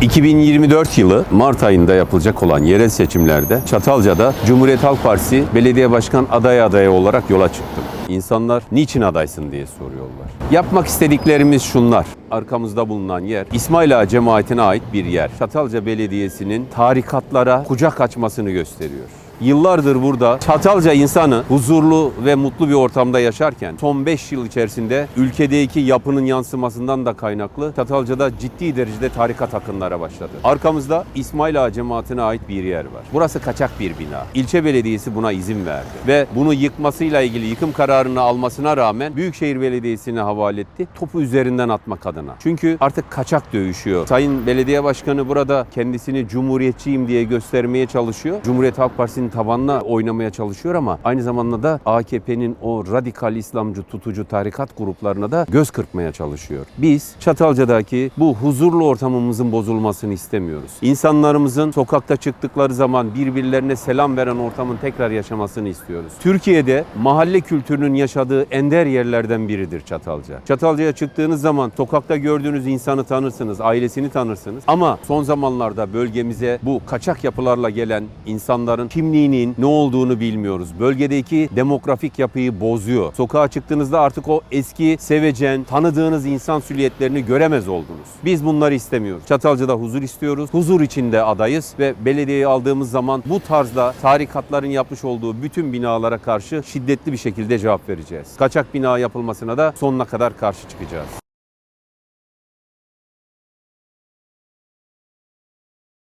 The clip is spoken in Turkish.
2024 yılı Mart ayında yapılacak olan yerel seçimlerde Çatalca'da Cumhuriyet Halk Partisi belediye başkan aday adayı olarak yola çıktım. İnsanlar niçin adaysın diye soruyorlar. Yapmak istediklerimiz şunlar. Arkamızda bulunan yer İsmail Ağa cemaatine ait bir yer. Çatalca Belediyesi'nin tarikatlara kucak açmasını gösteriyor. Yıllardır burada Çatalca insanı huzurlu ve mutlu bir ortamda yaşarken son 5 yıl içerisinde ülkedeki yapının yansımasından da kaynaklı Çatalca'da ciddi derecede tarikat akınlara başladı. Arkamızda İsmail Ağa cemaatine ait bir yer var. Burası kaçak bir bina. İlçe belediyesi buna izin verdi ve bunu yıkmasıyla ilgili yıkım kararını almasına rağmen Büyükşehir Belediyesi'ne havale etti. Topu üzerinden atmak adına. Çünkü artık kaçak dövüşüyor. Sayın Belediye Başkanı burada kendisini cumhuriyetçiyim diye göstermeye çalışıyor. Cumhuriyet Halk Partisi'nin tabanına oynamaya çalışıyor ama aynı zamanda da AKP'nin o radikal İslamcı tutucu tarikat gruplarına da göz kırpmaya çalışıyor. Biz Çatalca'daki bu huzurlu ortamımızın bozulmasını istemiyoruz. İnsanlarımızın sokakta çıktıkları zaman birbirlerine selam veren ortamın tekrar yaşamasını istiyoruz. Türkiye'de mahalle kültürünün yaşadığı ender yerlerden biridir Çatalca. Çatalca'ya çıktığınız zaman sokakta gördüğünüz insanı tanırsınız, ailesini tanırsınız. Ama son zamanlarda bölgemize bu kaçak yapılarla gelen insanların kimliğinin ne olduğunu bilmiyoruz. Bölgedeki demografik yapıyı bozuyor. Sokağa çıktığınızda artık o eski sevecen, tanıdığınız insan süliyetlerini göremez oldunuz. Biz bunları istemiyoruz. Çatalca'da huzur istiyoruz. Huzur içinde adayız ve belediyeyi aldığımız zaman bu tarzda tarikatların yapmış olduğu bütün binalara karşı şiddetli bir şekilde cevap vereceğiz. Kaçak bina yapılmasına da sonuna kadar karşı çıkacağız.